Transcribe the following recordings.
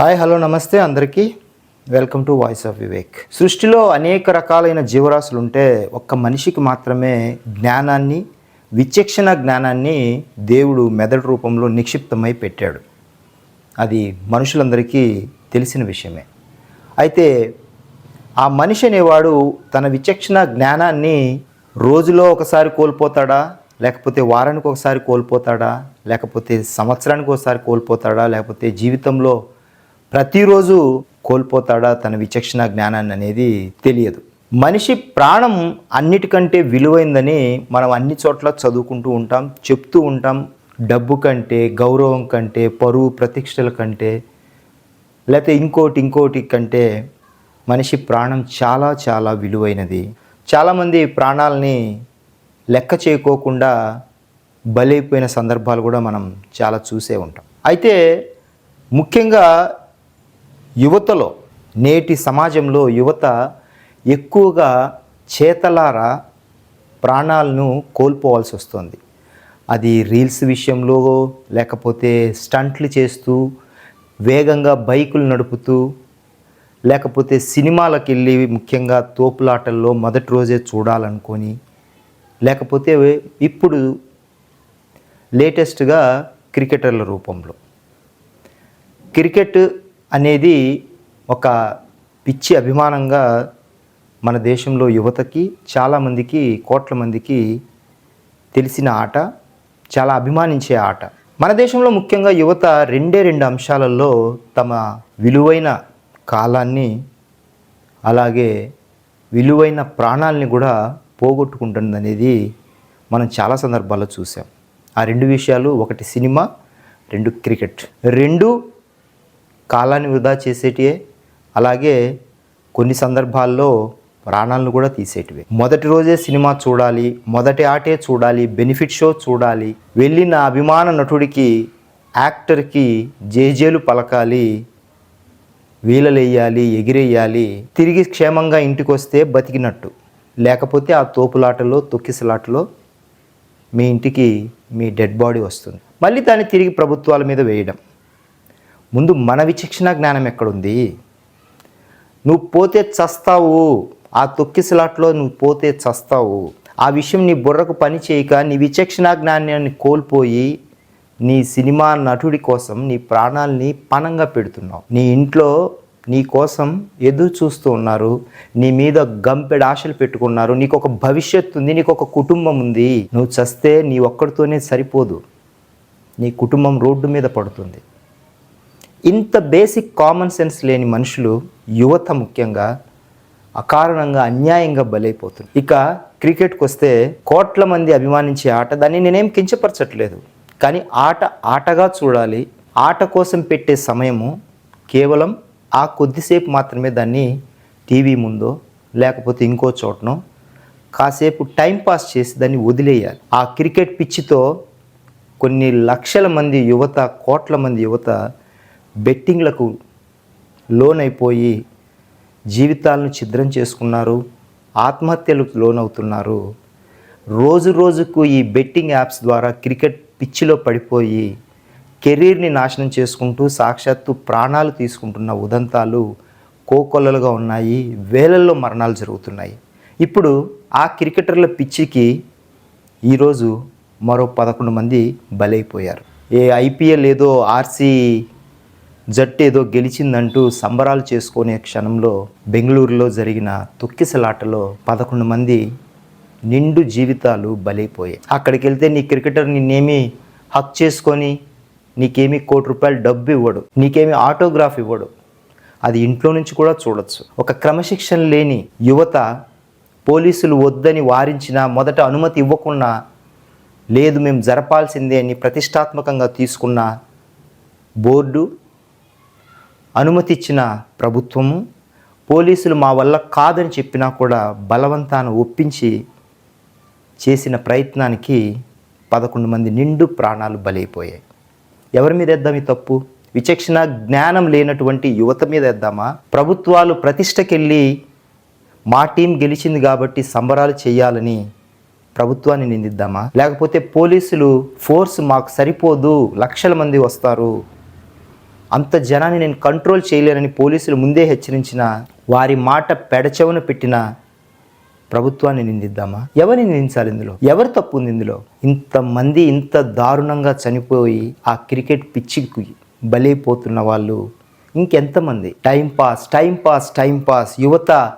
Hi hello నమస్తే అందరికీ. Welcome to voice of Vivek సృష్టిలో అనేక రకాలైన జీవరాశులు ఉంటే ఒక్క మనిషికి మాత్రమే జ్ఞానాన్ని విచక్షణ జ్ఞానాన్ని దేవుడు మెదడు రూపంలో నిక్షిప్తమై పెట్టాడు. అది మనుషులందరికీ తెలిసిన విషయమే. అయితే ఆ మనిషి అనేవాడు తన విచక్షణ జ్ఞానాన్ని రోజులో ఒకసారి కోల్పోతాడా? లేకపోతే వారానికి ఒకసారి కోల్పోతాడా? లేకపోతే సంవత్సరానికి ఒకసారి కోల్పోతాడా? లేకపోతే జీవితంలో ప్రతిరోజు కోల్పోతాడా తన విచక్షణ జ్ఞానాన్ని అనేది తెలియదు. మనిషి ప్రాణం అన్నిటికంటే విలువైందని మనం అన్ని చోట్ల చదువుకుంటూ ఉంటాం చెప్తూ ఉంటాం. డబ్బు కంటే గౌరవం కంటే పరువు ప్రతిష్టల కంటే లేకపోతే ఇంకోటి ఇంకోటి కంటే మనిషి ప్రాణం చాలా చాలా విలువైనది. చాలామంది ప్రాణాలని లెక్క చేయకోకుండా బలైపోయిన సందర్భాలు కూడా మనం చాలా చూసే ఉంటాం. అయితే ముఖ్యంగా యువతలో నేటి సమాజంలో యువత ఎక్కువగా చేతలారా ప్రాణాలను కోల్పోవాల్సి వస్తుంది. అది రీల్స్ విషయంలో లేకపోతే స్టంట్లు చేస్తూ వేగంగా బైకులు నడుపుతూ లేకపోతే సినిమాలకు వెళ్ళి ముఖ్యంగా తోపులాటల్లో మొదటి రోజే చూడాలనుకొని లేకపోతే ఇప్పుడు లేటెస్ట్గా క్రికెటర్ల రూపంలో. క్రికెట్ అనేది ఒక పిచ్చి అభిమానంగా మన దేశంలో యువతకి చాలామందికి కోట్ల మందికి తెలిసిన ఆట చాలా అభిమానించే ఆట. మన దేశంలో ముఖ్యంగా యువత రెండే రెండు అంశాలలో తమ విలువైన కాలాన్ని అలాగే విలువైన ప్రాణాలని కూడా పోగొట్టుకుంటుంది అనేది మనం చాలా సందర్భాల్లో చూసాం ఆ రెండు విషయాలు ఒకటి సినిమా రెండు క్రికెట్. రెండు కాలాన్ని వృధా చేసేటివే అలాగే కొన్ని సందర్భాల్లో ప్రాణాలను కూడా తీసేటివే. మొదటి రోజే సినిమా చూడాలి మొదటి ఆటే చూడాలి బెనిఫిట్ షో చూడాలి వెళ్ళిన అభిమాన నటుడికి యాక్టర్కి జేజేలు పలకాలి వీలలేయాలి ఎగిరేయాలి తిరిగి క్షేమంగా ఇంటికి వస్తే బతికినట్టు. లేకపోతే ఆ తోపులాటలో తొక్కిసలాటలో మీ ఇంటికి మీ డెడ్ బాడీ వస్తుంది. మళ్ళీ దాన్ని తిరిగి ప్రభుత్వాల మీద వేయడం. ముందు మన విచక్షణ జ్ఞానం ఎక్కడుంది? నువ్వు పోతే చస్తావు. ఆ తొక్కిసలాట్లో నువ్వు పోతే చస్తావు. ఆ విషయం నీ బుర్రకు పని చేయక నీ విచక్షణ జ్ఞానాన్ని కోల్పోయి నీ సినిమా నటుడి కోసం నీ ప్రాణాల్ని పణంగా పెడుతున్నావు. నీ ఇంట్లో నీ కోసం ఎదురు చూస్తూ ఉన్నారు. నీ మీద గంపెడు ఆశలు పెట్టుకున్నారు. నీకు ఒక భవిష్యత్తు ఉంది నీకు ఒక కుటుంబం ఉంది. నువ్వు చస్తే నీ ఒక్కడితోనే సరిపోదు. నీ కుటుంబం రోడ్డు మీద పడుతుంది. ఇంత బేసిక్ కామన్ సెన్స్ లేని మనుషులు యువత ముఖ్యంగా అకారణంగా అన్యాయంగా బలైపోతుంది ఇక క్రికెట్కి వస్తే కోట్ల మంది అభిమానించే ఆట దాన్ని నేనేం కించపరచట్లేదు. కానీ ఆట ఆటగా చూడాలి ఆట కోసం పెట్టే సమయము కేవలం ఆ కొద్దిసేపు మాత్రమే దాన్ని టీవీ ముందో లేకపోతే ఇంకో చోటనో కాసేపు టైం పాస్ చేసి దాన్ని వదిలేయాలి. ఆ క్రికెట్ పిచ్చితో కొన్ని లక్షల మంది యువత కోట్ల మంది యువత బెట్టింగ్లకు లోనైపోయి జీవితాలను ఛిద్రం చేసుకున్నారు ఆత్మహత్యలకు లోనవుతున్నారు. రోజు రోజుకు ఈ బెట్టింగ్ యాప్స్ ద్వారా క్రికెట్ పిచ్చిలో పడిపోయి కెరీర్ని నాశనం చేసుకుంటూ సాక్షాత్తు ప్రాణాలు తీసుకుంటున్న ఉదంతాలు కోకొల్లలుగా ఉన్నాయి వేలల్లో మరణాలు జరుగుతున్నాయి. ఇప్పుడు ఆ క్రికెటర్ల పిచ్చికి ఈరోజు మరో పదకొండు మంది బలైపోయారు. ఏ ఐపీఎల్ ఏదో ఆర్సీ జట్టు ఏదో గెలిచిందంటూ సంబరాలు చేసుకునే క్షణంలో బెంగళూరులో జరిగిన తొక్కిసలాటలో పదకొండు మంది నిండు జీవితాలు బలైపోయాయి. అక్కడికి వెళ్తే నీ క్రికెటర్ నిన్నేమి హక్ చేసుకొని నీకేమి కోటి రూపాయలు డబ్బు ఇవ్వడు నీకేమి ఆటోగ్రాఫ్ ఇవ్వడు. అది ఇంట్లో నుంచి కూడా చూడొచ్చు. ఒక క్రమశిక్షణ లేని యువత పోలీసులు వద్దని వారించినా మొదట అనుమతి ఇవ్వకుండా లేదు మేము జరపాల్సిందే అని ప్రతిష్టాత్మకంగా తీసుకున్న బోర్డు అనుమతిచ్చిన ప్రభుత్వము పోలీసులు మా వల్ల కాదని చెప్పినా కూడా బలవంతాన ఒప్పించి చేసిన ప్రయత్నానికి పదకొండు మంది నిండు ప్రాణాలు బలైపోయాయి. ఎవరి మీద వేద్దాం ఈ తప్పు? విచక్షణ జ్ఞానం లేనటువంటి యువత మీద వేద్దామా? ప్రభుత్వాలు ప్రతిష్టకెళ్ళి మా టీం గెలిచింది కాబట్టి సంబరాలు చేయాలని ప్రభుత్వాన్ని నిందిద్దామా? లేకపోతే పోలీసులు ఫోర్స్ మాకు సరిపోదు లక్షల మంది వస్తారు అంత జనాన్ని నేను కంట్రోల్ చేయలేనని పోలీసులు ముందే హెచ్చరించిన వారి మాట పెడచెవున పెట్టిన ప్రభుత్వాన్ని నిందిద్దామా? ఎవరిని నిందించాలి ఇందులో? ఎవరు తప్పు ఉంది ఇందులో? ఇంతమంది ఇంత దారుణంగా చనిపోయి ఆ క్రికెట్ పిచ్చికి బలైపోతున్న వాళ్ళు ఇంకెంతమంది? Time pass time pass time pass యువత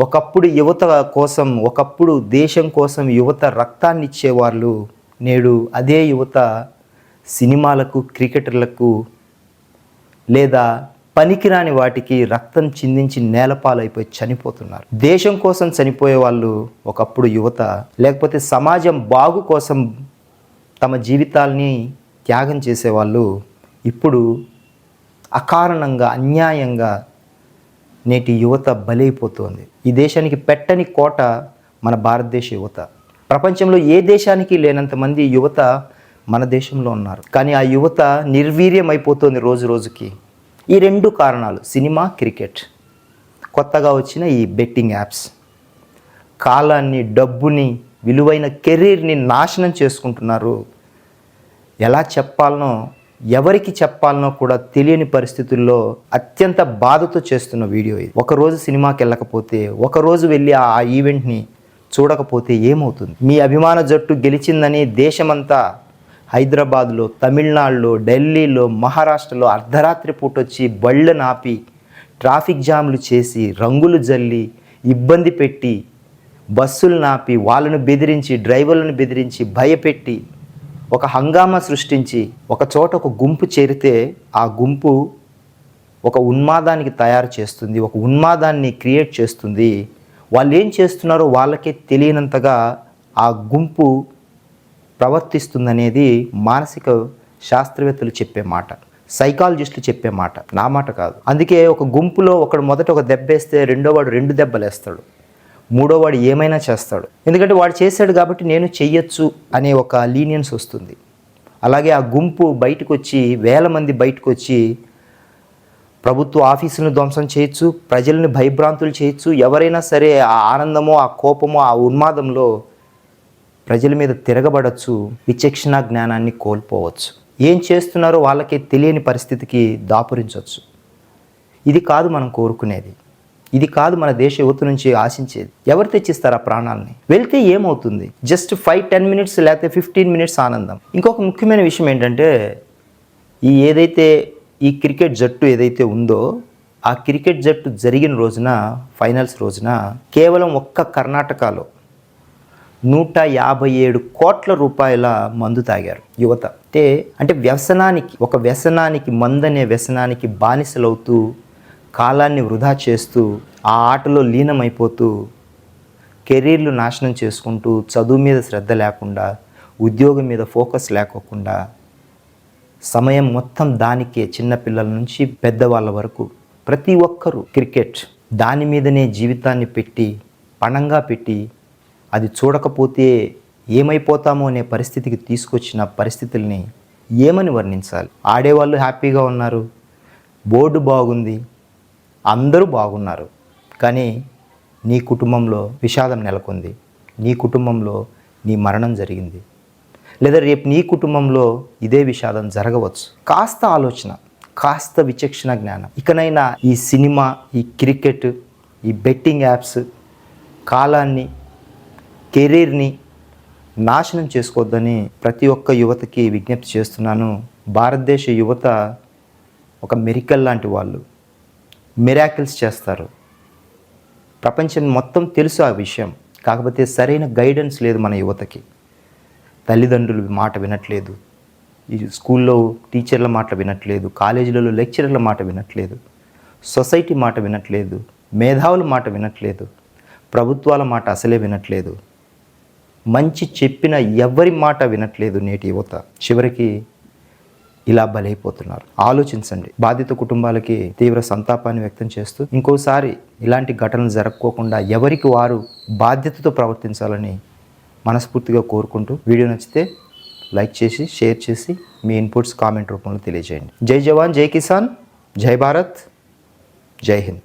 ఒకప్పుడు యువత కోసం ఒకప్పుడు దేశం కోసం యువత రక్తాన్ని ఇచ్చేవాళ్ళు నేడు అదే యువత సినిమాలకు క్రికెటర్లకు లేదా పనికిరాని వాటికి రక్తం చిందించి నేలపాలైపోయి చనిపోతున్నారు. దేశం కోసం చనిపోయే వాళ్ళు ఒకప్పుడు యువత లేకపోతే సమాజం బాగు కోసం తమ జీవితాల్ని త్యాగం చేసేవాళ్ళు ఇప్పుడు అకారణంగా అన్యాయంగా నేటి యువత బలైపోతోంది. ఈ దేశానికి పెట్టని కోట మన భారతదేశ యువత. ప్రపంచంలో ఏ దేశానికి లేనంత మంది యువత మన దేశంలో ఉన్నారు. కానీ ఆ యువత నిర్వీర్యం అయిపోతుంది రోజు రోజుకి. ఈ రెండు కారణాలు సినిమా క్రికెట్. కొత్తగా వచ్చిన ఈ బెట్టింగ్ యాప్స్. కాలాన్ని డబ్బుని విలువైన కెరీర్ని నాశనం చేసుకుంటున్నారు. ఎలా చెప్పాలనో ఎవరికి చెప్పాలనో కూడా తెలియని పరిస్థితుల్లో అత్యంత బాధతో చేస్తున్న వీడియో ఇది. ఒకరోజు సినిమాకి వెళ్ళకపోతే ఒకరోజు వెళ్ళి ఆ ఈవెంట్ని చూడకపోతే ఏమవుతుంది? మీ అభిమాన జట్టు గెలిచిందని దేశమంతా హైదరాబాద్లో తమిళనాడులో ఢిల్లీలో మహారాష్ట్రలో అర్ధరాత్రి పూట వచ్చి బళ్ళు నాపి ట్రాఫిక్ జామ్లు చేసి రంగులు జల్లి ఇబ్బంది పెట్టి బస్సులు నాపి వాళ్ళను బెదిరించి డ్రైవర్లను బెదిరించి భయపెట్టి ఒక హంగామా సృష్టించి ఒక చోట ఒక గుంపు చేరితే ఆ గుంపు ఒక ఉన్మాదానికి తయారు చేస్తుంది ఒక ఉన్మాదాన్ని క్రియేట్ చేస్తుంది. వాళ్ళు ఏం చేస్తున్నారో వాళ్ళకే తెలియనంతగా ఆ గుంపు ప్రవర్తిస్తుందనేది మానసిక శాస్త్రవేత్తలు చెప్పే మాట సైకాలజిస్టులు చెప్పే మాట నా మాట కాదు. అందుకే ఒక గుంపులో ఒకడు మొదట ఒక దెబ్బేస్తే రెండో వాడు రెండు దెబ్బలు వేస్తాడు మూడో వాడు ఏమైనా చేస్తాడు. ఎందుకంటే వాడు చేశాడు కాబట్టి నేను చెయ్యొచ్చు అనే ఒక లీనియన్స్ వస్తుంది. అలాగే ఆ గుంపు బయటకు వచ్చి వేల మంది బయటకు వచ్చి ప్రభుత్వ ఆఫీసులను ధ్వంసం చేయొచ్చు ప్రజల్ని భయభ్రాంతులు చేయొచ్చు ఎవరైనా సరే ఆ ఆనందమో ఆ కోపమో ఆ ఉన్మాదంలో ప్రజల మీద తిరగబడచ్చు విచక్షణ జ్ఞానాన్ని కోల్పోవచ్చు. ఏం చేస్తున్నారో వాళ్ళకి తెలియని పరిస్థితికి దాపురించవచ్చు ఇది కాదు మనం కోరుకునేది. ఇది కాదు మన దేశ యువత నుంచి ఆశించేది. ఎవరు తెచ్చిస్తారు ఆ ప్రాణాలని? వెళ్తే ఏమవుతుంది? జస్ట్ ఫైవ్ టెన్ మినిట్స్ లేకపోతే ఫిఫ్టీన్ మినిట్స్ ఆనందం. ఇంకొక ముఖ్యమైన విషయం ఏంటంటే ఈ ఏదైతే ఈ క్రికెట్ జట్టు ఏదైతే ఉందో ఆ క్రికెట్ జట్టు జరిగిన రోజున ఫైనల్స్ రోజున కేవలం ఒక్క కర్ణాటకలో నూట యాభై ఏడు కోట్ల రూపాయల మందు తాగారు యువత. అంటే అంటే వ్యసనానికి ఒక వ్యసనానికి మందనే వ్యసనానికి బానిసలవుతూ కాలాన్ని వృధా చేస్తూ ఆ ఆటలో లీనమైపోతూ కెరీర్లు నాశనం చేసుకుంటూ చదువు మీద శ్రద్ధ లేకుండా ఉద్యోగం మీద ఫోకస్ లేకోకుండా సమయం మొత్తం దానికే చిన్నపిల్లల నుంచి పెద్దవాళ్ళ వరకు ప్రతి ఒక్కరూ క్రికెట్ దాని మీదనే జీవితాన్ని పెట్టి పణంగా పెట్టి అది చూడకపోతే ఏమైపోతామో అనే పరిస్థితికి తీసుకొచ్చిన పరిస్థితుల్ని ఏమని వర్ణించాలి? ఆడేవాళ్ళు హ్యాపీగా ఉన్నారు బోర్డు బాగుంది అందరూ బాగున్నారు కానీ నీ కుటుంబంలో విషాదం నెలకొంది నీ కుటుంబంలో నీ మరణం జరిగింది లేదా రేపు నీ కుటుంబంలో ఇదే విషాదం జరగవచ్చు. కాస్త ఆలోచన కాస్త విచక్షణ జ్ఞానం. ఇకనైనా ఈ సినిమా ఈ క్రికెట్ ఈ బెట్టింగ్ యాప్స్ కాలాన్ని కెరీర్ని నాశనం చేసుకోవద్దని ప్రతి ఒక్క యువతకి విజ్ఞప్తి చేస్తున్నాను. భారతదేశ యువత ఒక మెరికల్ లాంటి వాళ్ళు. మిరాకిల్స్ చేస్తారు. ప్రపంచం మొత్తం తెలుసు ఆ విషయం. కాకపోతే సరైన గైడెన్స్ లేదు మన యువతకి. తల్లిదండ్రులు మాట వినట్లేదు. ఈ స్కూల్లో టీచర్ల మాట వినట్లేదు. కాలేజీలలో లెక్చరర్ల మాట వినట్లేదు. సొసైటీ మాట వినట్లేదు. మేధావుల మాట వినట్లేదు. ప్రభుత్వాల మాట అసలే వినట్లేదు. మంచి చెప్పిన ఎవరి మాట వినట్లేదు నేటి యువత. చివరికి ఇలా బలైపోతున్నారు. ఆలోచించండి. బాధిత కుటుంబాలకి తీవ్ర సంతాపాన్ని వ్యక్తం చేస్తూ ఇంకోసారి ఇలాంటి ఘటనలు జరగకోకుండా ఎవరికి వారు బాధ్యతతో ప్రవర్తించాలని మనస్ఫూర్తిగా కోరుకుంటూ వీడియో నచ్చితే లైక్ చేసి షేర్ చేసి మీ ఇన్పుట్స్ కామెంట్ రూపంలో తెలియజేయండి. జై జవాన్ జై కిసాన్ జై భారత్ జై హింద్.